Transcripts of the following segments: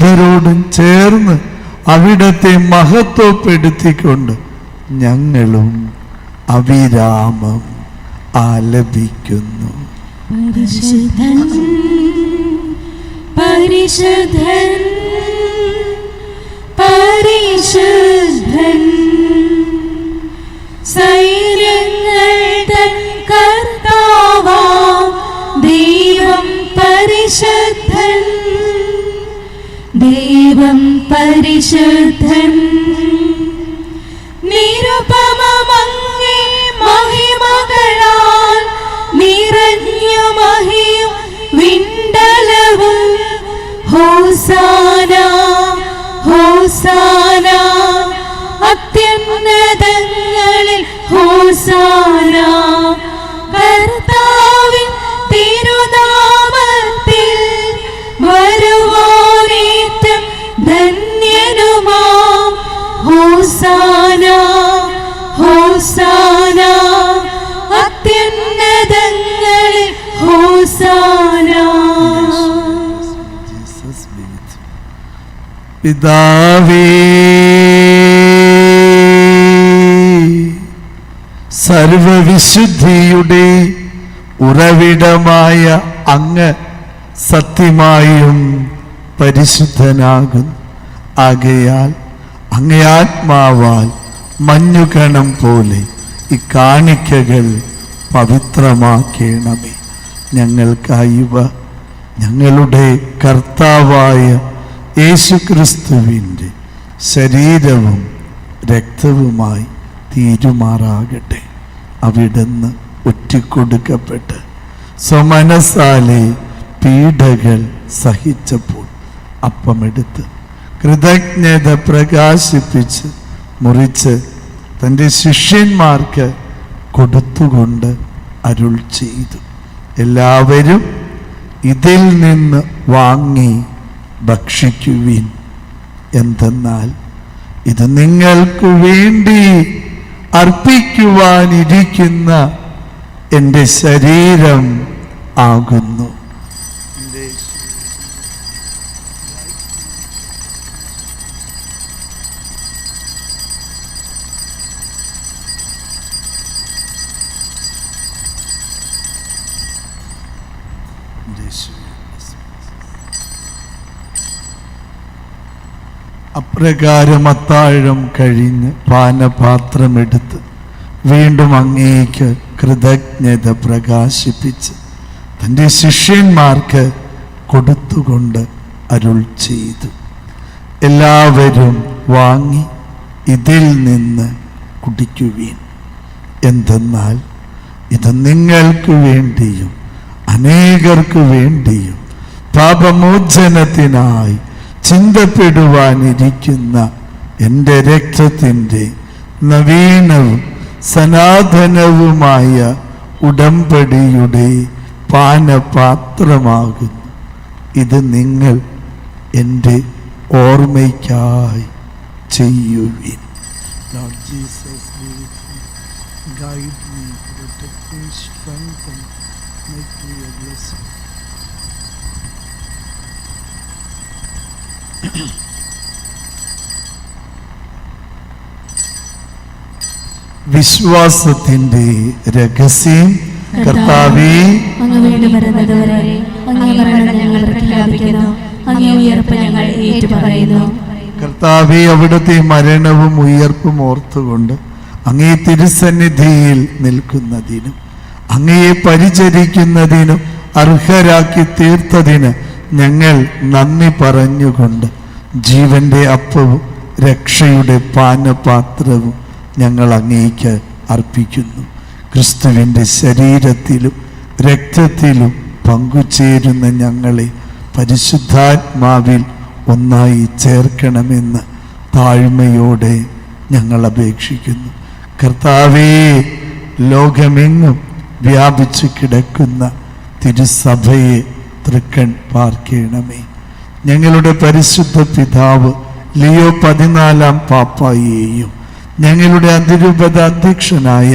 വിശുദ്ധരോടും ചേർന്ന് അവിടത്തെ മഹത്വപ്പെടുത്തിക്കൊണ്ട് ഞങ്ങളും അവിരാമം ആലപിക്കുന്നു. പരിശുദ്ധൻ പരിശുദ്ധൻ പരിശുദ്ധൻ സൈന്യങ്ങൾ ദൈവം പരിശുദ്ധൻ ഹോസാന ഹോസാന അത്യുന്നതങ്ങളിൽ ഹോസാന. പിതാവേ. സർവവിശുദ്ധിയുടെ ഉറവിടമായ അങ്ങ് സത്യമായും പരിശുദ്ധനാകും ആകയാൽ അങ്ങയാത്മാവാൽ മഞ്ഞുകണം പോലെ ഈ കാണിക്കകൾ പവിത്രമാക്കണമേ. ഞങ്ങൾക്കായി ഞങ്ങളുടെ കർത്താവായ യേശുക്രിസ്തുവിന്റെ ശരീരവും രക്തവുമായി തീരുമാറാകട്ടെ. അവിടുന്ന് ഒറ്റിക്കൊടുക്കപ്പെട്ട് സ്വമനസാലെ പീഡകൾ സഹിച്ചപ്പോൾ അപ്പമെടുത്ത് കൃതജ്ഞത പ്രകാശിപ്പിച്ച് മുറിച്ച് തന്റെ ശിഷ്യന്മാർക്ക് കൊടുത്തുകൊണ്ട് അരുൾ ചെയ്തു. എല്ലാവരും ഇതിൽ നിന്ന് വാങ്ങി ഭക്ഷിക്കുവിൻ. എന്തെന്നാൽ ഇത് നിങ്ങൾക്ക് വേണ്ടി അർപ്പിക്കുവാനിരിക്കുന്ന എന്റെ ശരീരം ആകുന്നു. അപ്രകാരം അത്താഴം കഴിഞ്ഞ് പാനപാത്രമെടുത്ത് വീണ്ടും അങ്ങേക്ക് കൃതജ്ഞത പ്രകാശിപ്പിച്ച് തന്റെ ശിഷ്യന്മാർക്ക് കൊടുത്തുകൊണ്ട് അരുൾ ചെയ്തു. എല്ലാവരും വാങ്ങി ഇതിൽ നിന്ന് കുടിക്കുവീൻ. എന്തെന്നാൽ ഇത് നിങ്ങൾക്ക് വേണ്ടിയും അനേകർക്ക് വേണ്ടിയും പാപമോചനത്തിനായി ചിന്തപ്പെടുവാനിരിക്കുന്ന എന്റെ രക്തത്തിന്റെ നവീനവും സനാതനവുമായ ഉടമ്പടിയുടെ പാനപാത്രമാകുന്നു. ഇത് നിങ്ങൾ എന്റെ ഓർമ്മയ്ക്കായി ചെയ്യുവിൻ. ജീസസ് be വിശ്വാസത്തിന്റെ രഹസ്യം കർത്താവി അങ്ങ് വീണ്ടും വരുന്നത് വരെ അങ്ങേ മരണം ഞങ്ങൾ പ്രഖ്യാപിക്കുന്നു. അങ്ങേ ഉയർപ്പ് ഞങ്ങൾ ഏറ്റുപറയുന്നു. കർത്താവെ അവിടുത്തെ മരണവും ഉയർപ്പും ഓർത്തുകൊണ്ട് അങ്ങേ തിരുസന്നിധിയിൽ നിൽക്കുന്നതിനും അങ്ങയെ പരിചരിക്കുന്നതിനും അർഹരാക്കി തീർത്തതിന് ഞങ്ങൾ നന്ദി പറഞ്ഞുകൊണ്ട് ജീവന്റെ അപ്പവും രക്ഷയുടെ പാനപാത്രവും ഞങ്ങൾ അങ്ങേക്ക് അർപ്പിക്കുന്നു. ക്രിസ്തുവിന്റെ ശരീരത്തിലും രക്തത്തിലും പങ്കുചേരുന്ന ഞങ്ങളെ പരിശുദ്ധാത്മാവിൽ ഒന്നായി ചേർക്കണമെന്ന് താഴ്മയോടെ ഞങ്ങൾ അപേക്ഷിക്കുന്നു. കർത്താവേ ലോകമെങ്ങും വ്യാപിച്ചു കിടക്കുന്ന തിരുസഭയെ തൃക്കൺ പാർക്കണമേ. ഞങ്ങളുടെ പരിശുദ്ധ പിതാവ് ലിയോ പതിനാലാം പാപ്പായെയും ഞങ്ങളുടെ അതിരൂപത അധ്യക്ഷനായ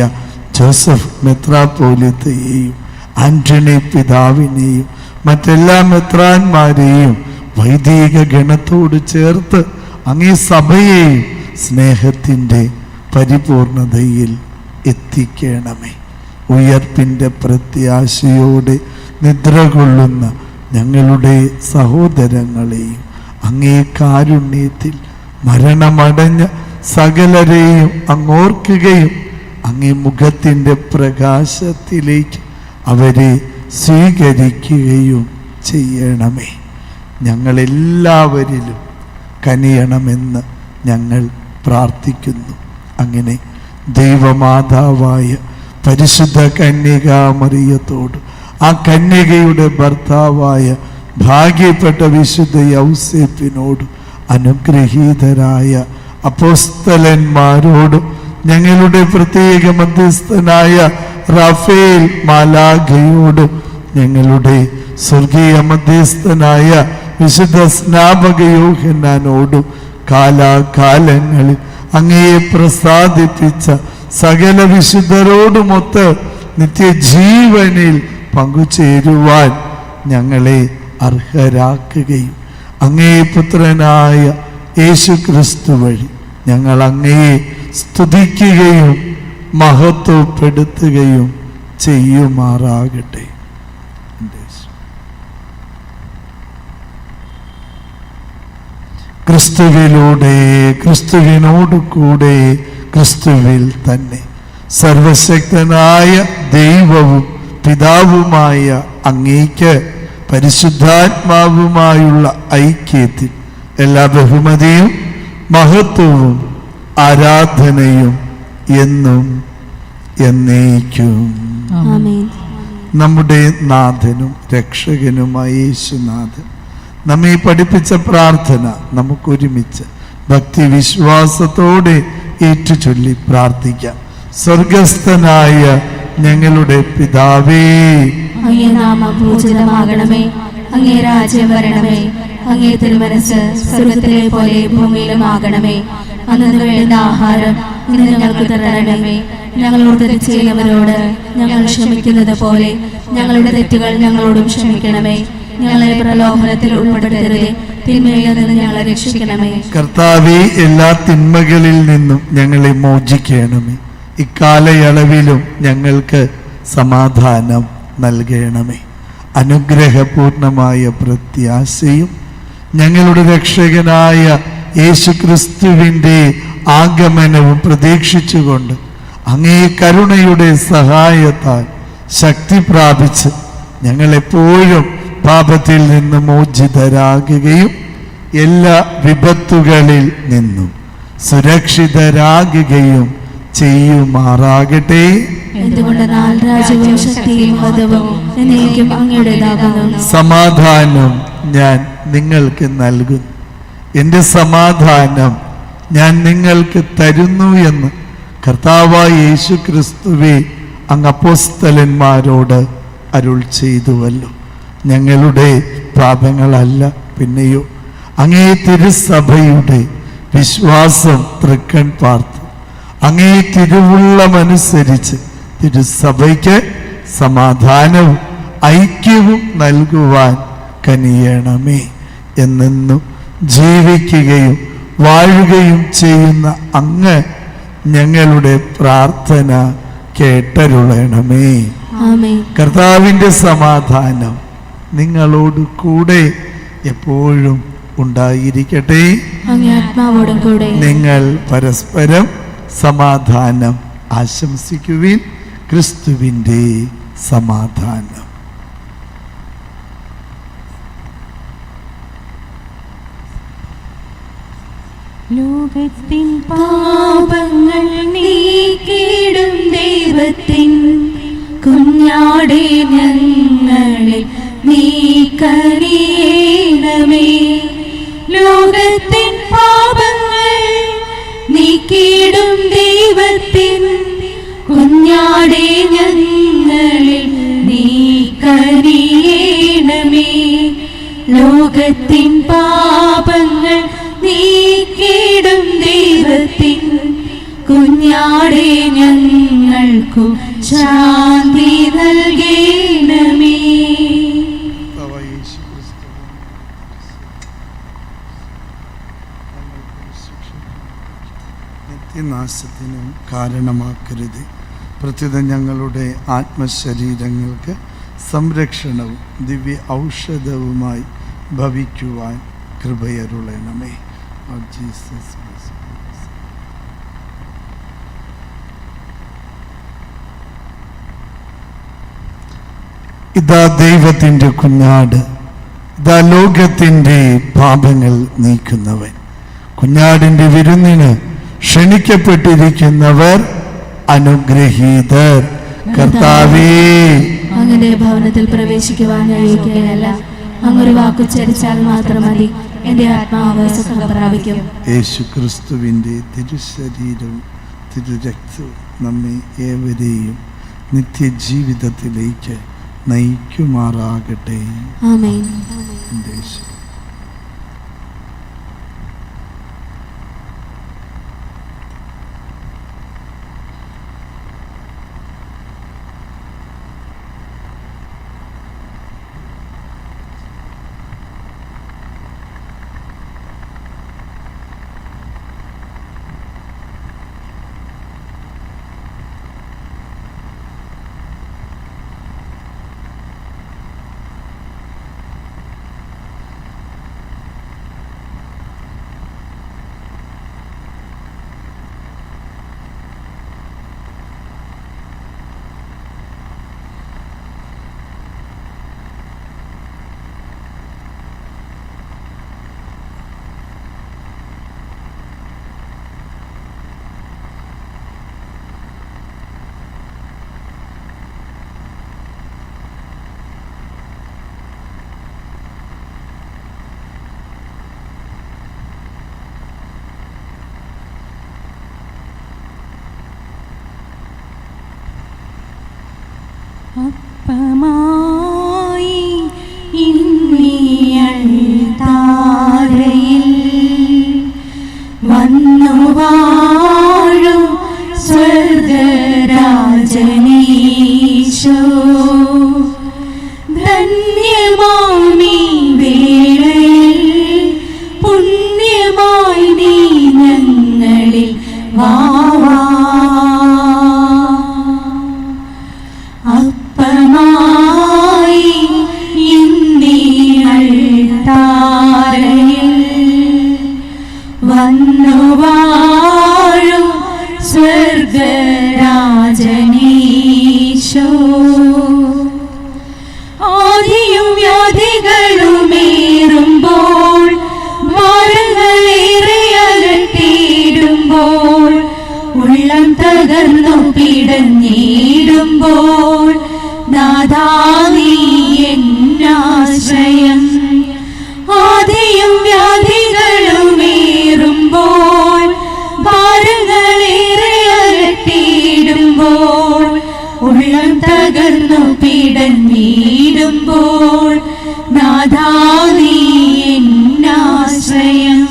ജോസഫ് മെത്രാപോലിത്തയെയും ആന്റണി പിതാവിനെയും മറ്റെല്ലാ മെത്രാന്മാരെയും വൈദിക ഗണത്തോട് ചേർത്ത് അങ്ങേ സഭയെയും സ്നേഹത്തിന്റെ പരിപൂർണതയിൽ എത്തിക്കണമേ. ഉയർപ്പിന്റെ പ്രത്യാശയോടെ നിദ്ര കൊള്ളുന്ന ഞങ്ങളുടെ സഹോദരങ്ങളെയും അങ്ങേ കാരുണ്യത്തിൽ മരണമടഞ്ഞ സകലരെയും അങ്ങോർക്കുകയും അങ്ങേ മുഖത്തിന്റെ പ്രകാശത്തിലേക്ക് അവരെ സ്വീകരിക്കുകയും ചെയ്യണമേ. ഞങ്ങളെല്ലാവരിലും കനിയണമെന്ന് ഞങ്ങൾ പ്രാർത്ഥിക്കുന്നു. അങ്ങനെ ദൈവമാതാവായ പരിശുദ്ധ കന്യകാമറിയത്തോട് ആ കന്യകയുടെ ഭർത്താവായ ഭാഗ്യപ്പെട്ട വിശുദ്ധ യൗസേപ്പിനോട് അനുഗ്രഹീതരായ അപ്പോസ്തലന്മാരോടും ഞങ്ങളുടെ പ്രത്യേക മധ്യസ്ഥനായ റാഫേൽ മാലാഖയോടും ഞങ്ങളുടെ സ്വർഗീയ മധ്യസ്ഥനായ വിശുദ്ധ സ്നാപക യോഹന്നാനോടും കാലാകാലങ്ങളിൽ അങ്ങയെ പ്രസാദിപ്പിച്ച സകല വിശുദ്ധരോടുമൊത്ത് നിത്യജീവനിൽ പങ്കുചേരുവാൻ ഞങ്ങളെ അർഹരാക്കുകയും അങ്ങേ പുത്രനായ യേശു ക്രിസ്തു വഴി. ഞങ്ങൾ അങ്ങയെ സ്തുതിക്കുകയും മഹത്വപ്പെടുത്തുകയും ചെയ്യുമാറാകട്ടെ. ക്രിസ്തുവിലൂടെ ക്രിസ്തുവിനോട് കൂടെ ക്രിസ്തുവിൽ തന്നെ സർവശക്തനായ ദൈവവും പിതാവുമായ അങ്ങേക്ക് പരിശുദ്ധാത്മാവുമായുള്ള ഐക്യത്തിൽ എല്ലാ ബഹുമതിയും മഹത്വവും ആരാധനയും എന്നും എന്നേക്കും. നമ്മുടെ നാഥനും രക്ഷകനുമായ യേശുനാഥൻ നമ്മെ പഠിപ്പിച്ച പ്രാർത്ഥന നമുക്കൊരുമിച്ച് ഭക്തി വിശ്വാസത്തോടെ ഏറ്റുചൊല്ലി പ്രാർത്ഥിക്കാം. സ്വർഗസ്ഥനായ ഞങ്ങളുടെ പിതാവേ. അങ്ങേ നാമ പൂജിതമാകണമേ. അങ്ങേ രാജ്യം വരണമേ. അങ്ങേ തിരുമനസ് സ്വർഗത്തിലെ പോലെ ഭൂമിയിലും ആകണമേ അന്നു വേണ്ട ആഹാരം ഇന്ന് ഞങ്ങൾക്ക് തരണമേ. ഞങ്ങളോട് തെറ്റ് ഞങ്ങൾ ക്ഷമിക്കുന്നത് പോലെ ഞങ്ങളുടെ തെറ്റുകൾ ഞങ്ങളോടും ക്ഷമിക്കണമേ. ഞങ്ങളെ പ്രലോഭനത്തിൽ ഉൾപ്പെടുത്തരുതേ. ഞങ്ങളെ രക്ഷിക്കണമേ. കർത്താവെ എല്ലാ തിന്മകളിൽ നിന്നും ഞങ്ങളെ മോചിക്കണമേ. ഇക്കാലയളവിലും ഞങ്ങൾക്ക് സമാധാനം നൽകണമേ. അനുഗ്രഹപൂർണമായ പ്രത്യാശയും ഞങ്ങളുടെ രക്ഷകനായ യേശുക്രിസ്തുവിന്റെ ആഗമനവും പ്രതീക്ഷിച്ചുകൊണ്ട് അങ്ങേ കരുണയുടെ സഹായത്താൽ ശക്തി പ്രാപിച്ച് ഞങ്ങളെപ്പോഴും പാപത്തിൽ നിന്ന് മോചിതരാകുകയും എല്ലാ വിപത്തുകളിൽ നിന്നും സുരക്ഷിതരാകുകയും ചെയ്യുമാറാകട്ടെ. സമാധാനം ഞാൻ നിങ്ങൾക്ക് നൽകുന്നു. എന്റെ സമാധാനം ഞാൻ നിങ്ങൾക്ക് തരുന്നു എന്ന് കർത്താവായ യേശു ക്രിസ്തുവെ അങ്ങ് അപ്പോസ്തലന്മാരോട് അരുൾ ചെയ്തുവല്ലോ. ഞങ്ങളുടെ പാപങ്ങളല്ല പിന്നെയോ അങ്ങേ തിരുസഭയുടെ വിശ്വാസം തൃക്കൺ പാർത്ത് അങ്ങേ തിരുവുള്ളമനുസരിച്ച് തിരുസഭയ്ക്ക് സമാധാനവും ഐക്യവും നൽകുവാൻ കനിയണമേ. എന്നെന്നും ജീവിക്കുകയും വാഴുകയും ചെയ്യുന്ന അങ്ങ് ഞങ്ങളുടെ പ്രാർത്ഥന കേട്ടരുളണമേ. കർത്താവിന്റെ സമാധാനം നിങ്ങളോട് കൂടെ എപ്പോഴും ഉണ്ടായിരിക്കട്ടെ. നിങ്ങൾ പരസ്പരം സമാധാനം ആശംസിക്കുവിൻ. ക്രിസ്തുവിന്റെ സമാധാനം. ലോകത്തിൻ പാപങ്ങൾ നീക്കിടും ദൈവത്തിൻ. കുഞ്ഞാടെ ഞങ്ങളെ നീ കനിയേണമേ ലോകത്തിൻ പാപങ്ങൾ നീക്കിടും ദൈവത്തിൻ. കുഞ്ഞാടെ ഞങ്ങളിൽ നീ കനിയേണമേ ലോകത്തിൻ പാപങ്ങൾ നീക്കിടും ദൈവത്തിൻ കുഞ്ഞാടെ ഞങ്ങൾക്കു ശാന്തി നൽകേണമേ. നിത്യനാശത്തിനും കാരണമാക്കരുത്. പ്രത്യുത ഞങ്ങളുടെ ആത്മശരീരങ്ങൾക്ക് സംരക്ഷണവും ദിവ്യ ഔഷധവുമായി ഭവിക്കുവാൻ കൃപയരുളണമേ. Lord Jesus, us. ഇതാ ദൈവത്തിന്റെ കുഞ്ഞാട് ഇതാ ലോകത്തിന്റെ പാപങ്ങൾ നീക്കുന്നവൻ. കുഞ്ഞാടിന്റെ വിരുന്നിന് ക്ഷണിക്കപ്പെട്ടിരിക്കുന്നവർ അനുഗ്രഹീതർ. കർത്താവേ. അങ്ങനെ ഭവനത്തിൽ പ്രവേശിക്കുവാൻ അങ്ങൊരു വാക്കുച്ചരിച്ചാൽ മാത്രം മതി. എന്റെ ആത്മാവ് സുഖം പ്രാപിക്കും. യേശു തിരുശരീരം തിരുരക്തവും നമ്മെ ഏവരെയും നിത്യജീവിതത്തിലേക്ക് നയിക്കുമാറാകട്ടെ. ആമേൻ. എന്റെ തകർന്നു പിടഞ്ഞിടുമ്പോൾ നാദാ നീ എന്നാശ്രയം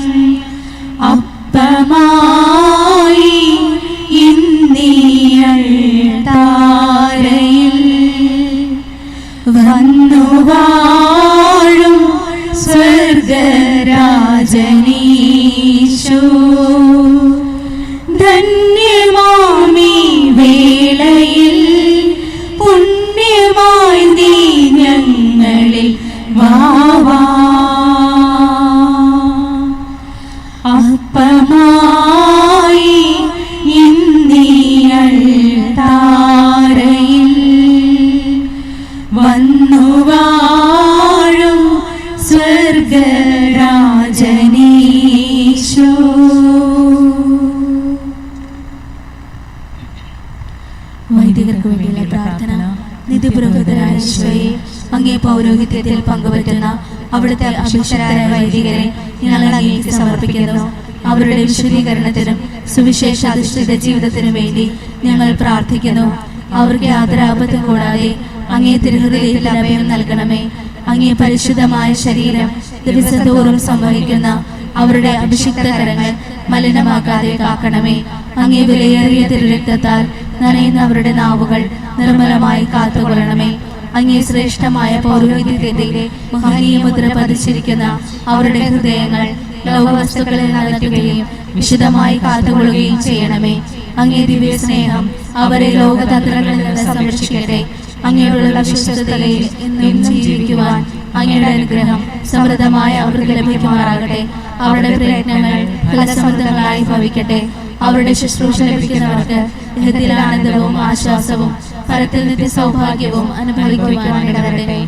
വാഴും സ്വർഗരാജനീശോ. വൈദികർക്ക് വേണ്ടിയുള്ള പ്രാർത്ഥന നിധിപുരോഹിതരായ ഈശോയെ അങ്ങേ പൗരോഹിത്യത്തിൽ പങ്കുപറ്റുന്ന അവിടുത്തെ അഭിഷക്തരായ വൈദികരെ ഞങ്ങൾ അങ്ങേക്ക് സമർപ്പിക്കുന്നു. അവരുടെ വിശദീകരണത്തിനും സുവിശേഷ അധിഷ്ഠിത ജീവിതത്തിനും വേണ്ടി ഞങ്ങൾ പ്രാർത്ഥിക്കുന്നു. അവർക്ക് യാതൊരാപത്തും കൂടാതെ അങ്ങേ തിരുഹൃദയത്തിൽ അഭയം നൽകണമേ. അങ്ങേ പരിശുദ്ധമായ ശരീരം ദിവസത്തോറും സംഭവിക്കുന്ന അവരുടെ അഭിഷിക്ത കരങ്ങൾ മലിനമാക്കാതെ കാക്കണമേ. അങ്ങേ വിലയേറിയ തിരുരക്തത്താൽ നനയുന്ന അവരുടെ നാവുകൾ നിർമ്മലമായി കാത്തുകൊള്ളണമേ. അങ്ങേ ശ്രേഷ്ഠമായ പൗരോഹിത്യത്തിന്റെ മഹനീയ മുദ്ര പതിച്ചിരിക്കുന്ന അവരുടെ ഹൃദയങ്ങൾ ലോകവസ്തുക്കളിൽ നടത്തുകയും വിശദമായി കാത്തുകൊള്ളുകയും ചെയ്യണമേ. അങ്ങേ ദിവ്യ സ്നേഹം അവരെ ലോകതന്ത്രങ്ങളിൽ നിന്ന് സംരക്ഷിക്കട്ടെ. അങ്ങയോടുള്ള വിശ്വസ്തതയിൽ എന്നും ജീവിക്കുവാൻ അങ്ങയുടെ അനുഗ്രഹം സമൃദ്ധമായ അവർക്ക് ലഭിക്കുമാറാകട്ടെ. അവരുടെ പ്രയത്നങ്ങൾ ഫലസമൃദ്ധങ്ങളായി ഭവിക്കട്ടെ. അവരുടെ ശുശ്രൂഷ ലഭിക്കുന്നവർക്ക് ഇഹത്തിൽ ആനന്ദവും ആശ്വാസവും ഫലത്തിൽ നിത്യ സൗഭാഗ്യവും അനുഭവിക്കുവാൻ ഇടവരട്ടെ.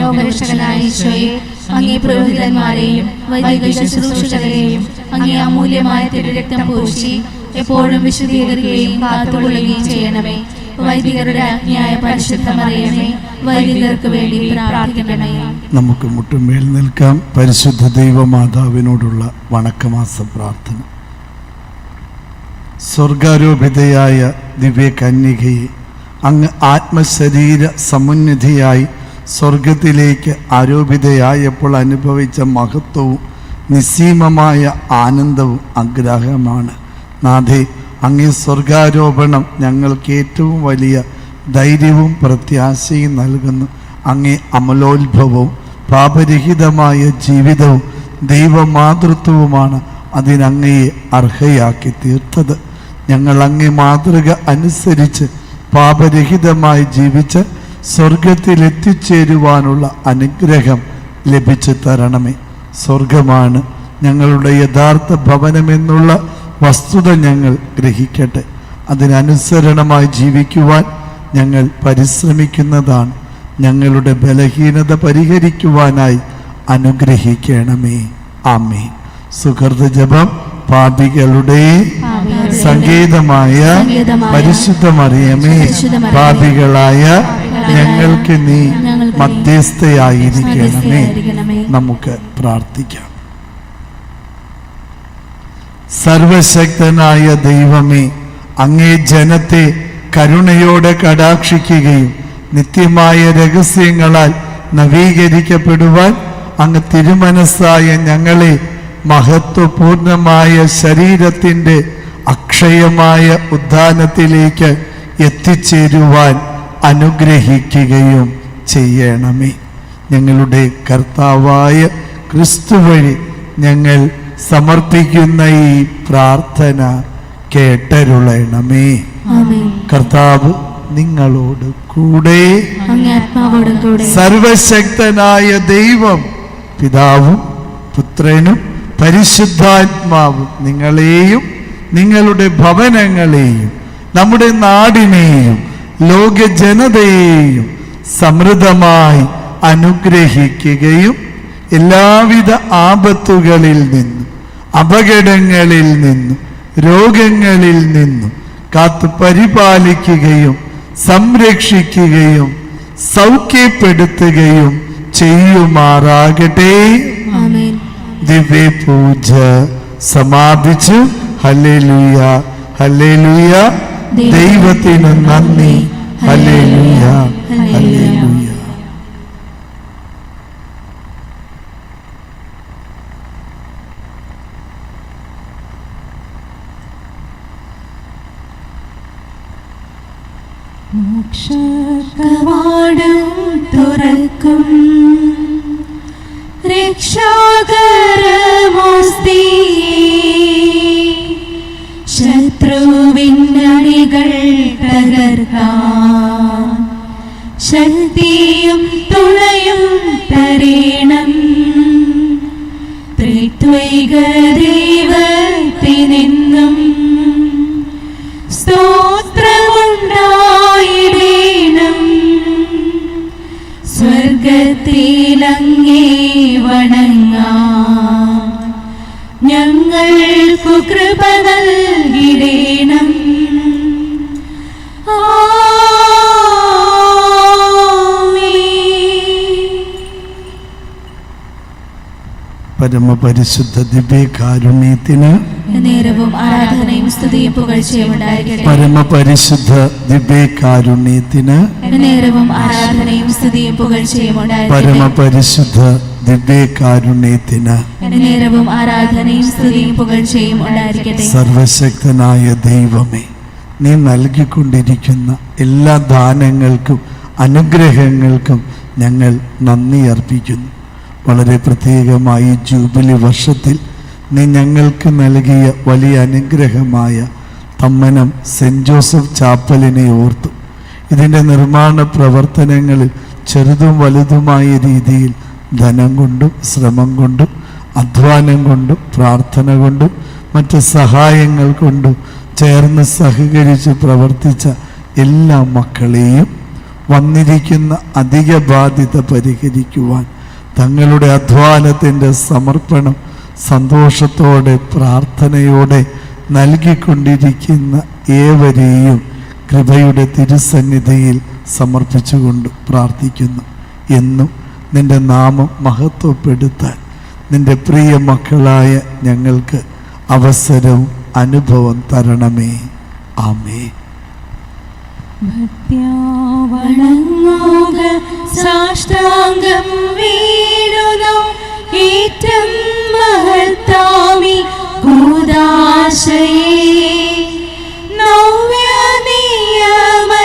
ലോകരക്ഷകനായ ഈശോയെ അങ്ങേ പുരോഹിതന്മാരെയും വൈദിക ശുശ്രൂഷകരെയും അങ്ങേ അമൂല്യമായ തിരുരക്തം പൂശി എപ്പോഴും വിശദീകരിക്കുകയും കാത്തുകൊള്ളുകയും ചെയ്യണമേ. വൈദികരുടെ അജ്ഞായ പരിശുദ്ധമറിയമേ വൈദികർക്ക് വേണ്ടി നമുക്ക് മുട്ടുമേൽ നിൽക്കാം. പരിശുദ്ധ ദൈവമാതാവിനോടുള്ള വണക്കമാസ പ്രാർത്ഥന. സ്വർഗാരോപിതയായ ദിവ്യ കന്യകയെ അങ്ങ് ആത്മശരീര സമുന്നതിയായി സ്വർഗത്തിലേക്ക് ആരോപിതയായപ്പോൾ അനുഭവിച്ച മഹത്വവും നിസ്സീമമായ ആനന്ദവും ആഗ്രഹമാണ്. നാഥേ അങ്ങേ സ്വർഗാരോപണം ഞങ്ങൾക്ക് ഏറ്റവും വലിയ ധൈര്യവും പ്രത്യാശയും നൽകുന്നു. അങ്ങേ അമലോത്ഭവവും പാപരഹിതമായ ജീവിതവും ദൈവമാതൃത്വവുമാണ് അതിനങ്ങയെ അർഹയാക്കി തീർത്തത്. ഞങ്ങൾ അങ്ങേ മാതൃക അനുസരിച്ച് പാപരഹിതമായി ജീവിച്ച് സ്വർഗത്തിൽ എത്തിച്ചേരുവാനുള്ള അനുഗ്രഹം ലഭിച്ചു തരണമേ. സ്വർഗമാണ് ഞങ്ങളുടെ യഥാർത്ഥ ഭവനമെന്നുള്ള വസ്തുത ഞങ്ങൾ ഗ്രഹിക്കട്ടെ. അതിനനുസരണമായി ജീവിക്കുവാൻ ഞങ്ങൾ പരിശ്രമിക്കുന്നതാണ്. ഞങ്ങളുടെ ബലഹീനത പരിഹരിക്കുവാനായി അനുഗ്രഹിക്കണമേ. ആമേ സുഹൃത ജപം പാപികളുടെ സംഗീതമായ പരിശുദ്ധമറിയമേ. പാപികളായ ഞങ്ങൾക്ക് നീ മധ്യസ്ഥയായിരിക്കണമേ. നമുക്ക് പ്രാർത്ഥിക്കാം. സർവശക്തനായ ദൈവമേ അങ്ങേ ജനത്തെ കരുണയോടെ കടാക്ഷിക്കുകയും നിത്യമായ രഹസ്യങ്ങളാൽ നവീകരിക്കപ്പെടുവാൻ അങ്ങ് തിരുമനസ്സായ ഞങ്ങളെ മഹത്വപൂർണമായ ശരീരത്തിന്റെ അക്ഷയമായ ഉദ്ധാനത്തിലേക്ക് എത്തിച്ചേരുവാൻ അനുഗ്രഹിക്കുകയും ചെയ്യണമേ. ഞങ്ങളുടെ കർത്താവായ ക്രിസ്തു വഴി ഞങ്ങൾ സമർപ്പിക്കുന്ന ഈ പ്രാർത്ഥന കേട്ടരുളണമേ. ആമേൻ. കർത്താവ് നിങ്ങളോട് കൂടെ. സർവശക്തനായ ദൈവം പിതാവും പുത്രനും പരിശുദ്ധാത്മാവും നിങ്ങളെയും നിങ്ങളുടെ ഭവനങ്ങളെയും നമ്മുടെ നാടിനെയും ലോക ജനതയെയും സമൃദ്ധമായി അനുഗ്രഹിക്കുകയും എല്ലാവിധ ആപത്തുകളിൽ നിന്നും അപകടങ്ങളിൽ നിന്നും രോഗങ്ങളിൽ നിന്നും കാത്തു പരിപാലിക്കുകയും സംരക്ഷിക്കുകയും സൗഖ്യപ്പെടുത്തുകയും ചെയ്യുമാറാകട്ടെ. ദിവ്യ പൂജ സമാപിച്ചു. Hallelujah hallelujah. ദൈവത്തിന് നന്ദി. ഹല്ലേലൂയ. ശക്തിയും തുണയും തരേണം ത്രിത്വൈക ദൈവത്തിനെന്നും സ്തോത്രമുണ്ടായിടേണം. സ്വർഗത്തിലങ്ങേ വണങ്ങാം. ഞങ്ങൾക്കു കൃപ നൽകിടേണം. പരമപരിശുദ്ധ ദിവ്യകാരുണ്യത്തിന് നേരവും ആരാധനയും സ്തുതിയും പുകഴ്ചയും ഉണ്ടായിരിക്കട്ടെ. പരമപരിശുദ്ധ ദിവ്യകാരുണ്യത്തിന് നേരവും ആരാധനയും സ്തുതിയും പുകഴ്ചയും ഉണ്ടായിരിക്കട്ടെ. പരമപരിശുദ്ധ ദിവ്യകാരുണ്യത്തിന് നേരവും ആരാധനയും സ്തുതിയും പുകഴ്ചയും ഉണ്ടായിരിക്കട്ടെ. സർവശക്തനായ ദൈവമേ നീ നൽകിക്കൊണ്ടിരിക്കുന്ന എല്ലാ ദാനങ്ങൾക്കും അനുഗ്രഹങ്ങൾക്കും ഞങ്ങൾ നന്ദി അർപ്പിക്കുന്നു. വളരെ പ്രത്യേകമായി ജൂബിലി വർഷത്തിൽ നീ ഞങ്ങൾക്ക് നൽകിയ വലിയ അനുഗ്രഹമായ തമ്മനം സെന്റ് ജോസഫ് ചാപ്പലിനെ ഓർത്തു. ഇതിന്റെ നിർമ്മാണ പ്രവർത്തനങ്ങളിൽ ചെറുതും വലുതുമായ രീതിയിൽ ധനം കൊണ്ടും ശ്രമം കൊണ്ടും അധ്വാനം കൊണ്ടും പ്രാർത്ഥന കൊണ്ടും മറ്റ് സഹായങ്ങൾ കൊണ്ടും ചേർന്ന് സഹകരിച്ച് പ്രവർത്തിച്ച എല്ലാ മക്കളെയും വന്നിരിക്കുന്ന അധിക ബാധ്യത പരിഹരിക്കുവാൻ തങ്ങളുടെ അധ്വാനത്തിന്റെ സമർപ്പണം സന്തോഷത്തോടെ പ്രാർത്ഥനയോടെ നൽകിക്കൊണ്ടിരിക്കുന്ന ഏവരെയും കൃപയുടെ തിരുസന്നിധിയിൽ സമർപ്പിച്ചുകൊണ്ട് പ്രാർത്ഥിക്കുന്നു. എന്നും നിന്റെ നാമം മഹത്വപ്പെടുത്താൻ നിന്റെ പ്രിയ മക്കളായ ഞങ്ങൾക്ക് അവസരവും അനുഭവം തരണമേ. ആമേ വണങ്ങുക സാഷ്ടാംഗം വീഴുന്നു ഏറ്റം മഹത്താമി കൂദാശയേ നവ്യ നിയമത്തിൻ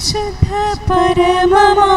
പരിശുദ്ധ പരമമാ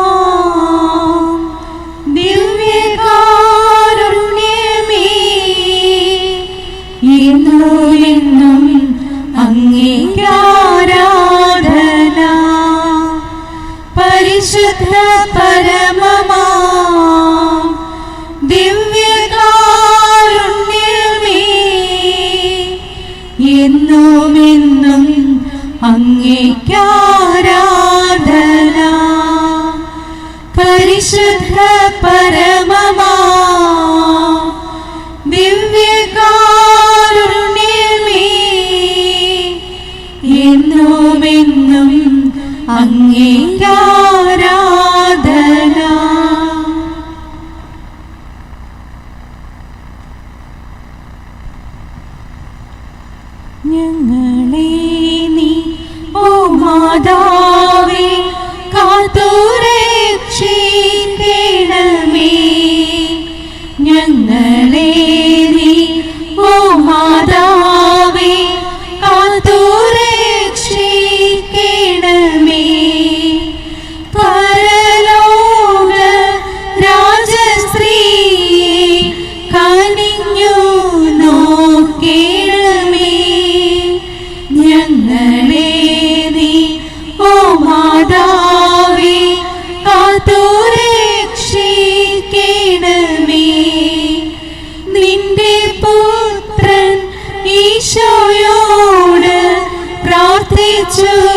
ഞങ്ങളെ നീ ഓ മാതാവേ চাই